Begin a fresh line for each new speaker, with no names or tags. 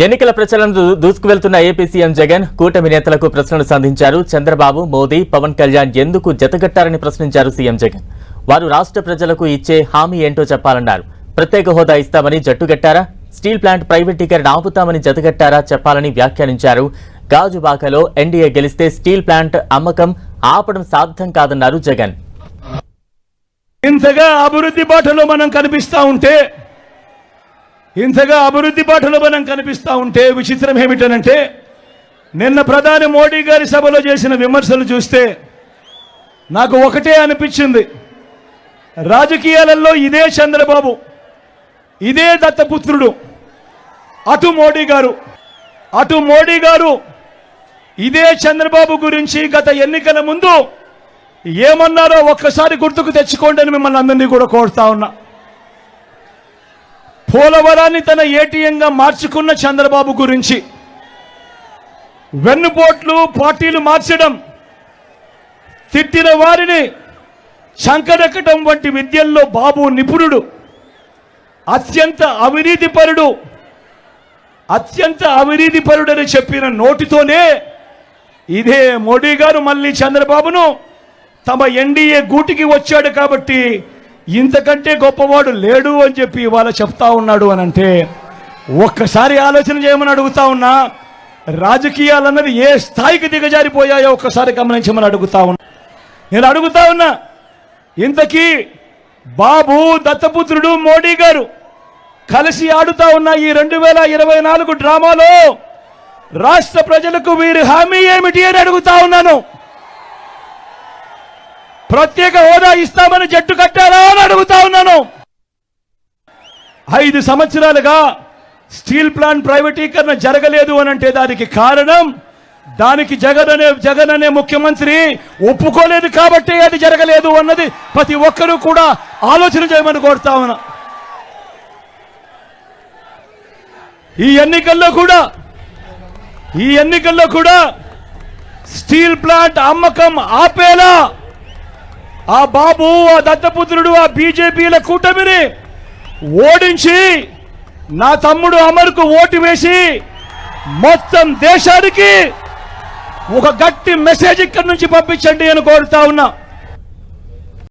ఎన్నికల ప్రచారం దూ- దూసుకువెళ్తున్న ఏపీ సీఎం జగన్ కూటమి నేతలకు ప్రశ్నలు సంధించారు. చంద్రబాబు మోదీ పవన్ కళ్యాణ్ ఎందుకు జతగట్టారని ప్రశ్నించారు సీఎం జగన్. వారు రాష్ట్ర ప్రజలకు ఇచ్చే హామీ ఏంటో చెప్పాలన్నారు. ప్రత్యేక హోదా ఇస్తామని జట్టుగట్టారా స్టీల్ ప్లాంట్ ప్రైవేటీకరణ ఆపుతామని జతగట్టారా చెప్పాలని వ్యాఖ్యానించారు. గాజుబాకలో ఎన్డీఏ గెలిస్తే స్టీల్ ప్లాంట్ అమ్మకం ఆపడం సాధ్యం కాదన్నారు జగన్.
ఇంతగా అభివృద్ధి బాటలో మనం కనిపిస్తా ఉంటే ఇంతగా అభివృద్ధి బాటలో మనం కనిపిస్తా ఉంటే విచిత్రం ఏమిటనంటే నిన్న ప్రధాని మోడీ గారి సభలో చేసిన విమర్శలు చూస్తే నాకు ఒకటే అనిపించింది. రాజకీయాలలో ఇదే చంద్రబాబు ఇదే దత్తపుత్రుడు అటు మోడీ గారు అటు మోడీ గారు ఇదే చంద్రబాబు గురించి గత ఎన్నికల ముందు ఏమన్నారో ఒక్కసారి గుర్తుకు తెచ్చుకోండి అని మిమ్మల్ని అందరినీ కూడా కోరుతా ఉన్నా. పోలవరాన్ని తన ఏటీఎంగా మార్చుకున్న చంద్రబాబు గురించి. వెన్నుపోట్లు పార్టీలు మార్చడం తిట్టిన వారిని శంకరెక్కటం వంటి విద్యల్లో బాబు నిపుణుడు అత్యంత అవినీతిపరుడు అత్యంత అవినీతిపరుడని చెప్పిన నోటితోనే ఇదే మోడీ గారు మళ్ళీ చంద్రబాబును తమ ఎన్డీఏ గూటికి వచ్చాడు కాబట్టి ఇంతకంటే గొప్పవాడు లేడు అని చెప్పి ఇవాళ చెప్తా ఉన్నాడు అని అంటే ఒక్కసారి ఆలోచన చేయమని అడుగుతా ఉన్నా రాజకీయాలన్నది ఏ స్థాయికి దిగజారిపోయాయో ఒక్కసారి గమనించమని అడుగుతా ఉన్నా. నేను అడుగుతా ఉన్నా ఇంతకీ బాబు దత్తపుత్రుడు మోడీ గారు కలిసి ఆడుతా ఉన్న ఈ రెండు వేల ఇరవై నాలుగు డ్రామాలో రాష్ట్ర ప్రజలకు వీరి హామీ ఏమిటి అని అడుగుతా ఉన్నాను. ప్రత్యేక హోదా ఇస్తామని జట్టు కట్టారా? ఐదు సంవత్సరాలుగా స్టీల్ ప్లాంట్ ప్రైవేటీకరణ జరగలేదు అని అంటే దానికి కారణం దానికి జగన్ అనే జగన్ అనే ముఖ్యమంత్రి ఒప్పుకోలేదు కాబట్టి అది జరగలేదు అన్నది ప్రతి ఒక్కరూ కూడా ఆలోచన చేయమని కోరుతా ఉన్నా. ఈ ఎన్నికల్లో కూడా ఈ ఎన్నికల్లో కూడా స్టీల్ ప్లాంట్ అమ్మకం ఆపేలా ఆ బాబు ఆ దత్తపుత్రుడు ఆ బీజేపీల కూటమిని ఓడించి నా తమ్ముడు అమరుకు ఓటు వేసి మొత్తం దేశానికి ఒక గట్టి మెసేజ్ ఇక్కడి నుంచి పంపించండి అని కోరుతా ఉన్నా.